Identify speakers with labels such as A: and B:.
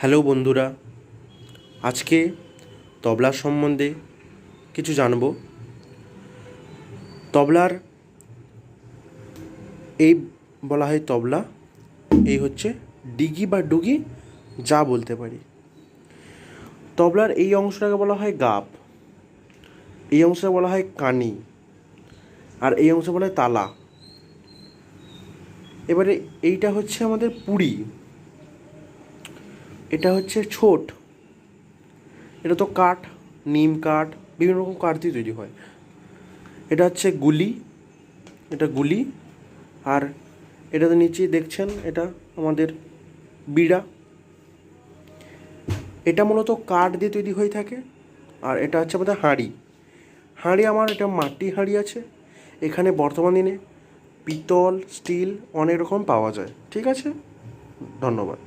A: Hello বন্ধুরা, আজকে তবলার সম্বন্ধে কিছু জানব। তবলার এই বলা হয় তবলা, এই হচ্ছে ডিগি বা ডুগি যা বলতে পারি। তবলার এই অংশটাকে বলা হয় গাপ এই অংশটা বলা হয় কানি, আর এই অংশ বলা হয় তালা। এবারে এইটা হচ্ছে আমাদের পুরী। এটা হচ্ছে ছোট। এটা তো কাঠ, নিম কাঠ, বিভিন্ন রকম কাঠ দিয়ে তৈরি হয়। এটা হচ্ছে গুলি, এটা গুলি। আর এটাতে নিচে দেখছেন, এটা আমাদের বিড়া। এটা মূলত কাঠ দিয়ে তৈরি হয়ে থাকে, আর এটা হচ্ছে আমাদের হাঁড়ি। হাঁড়ি আমার, এটা মাটি হাঁড়ি আছে। এখানে বর্তমান দিনে পিতল, স্টিল অনেক রকম পাওয়া যায়। ঠিক আছে? ধন্যবাদ।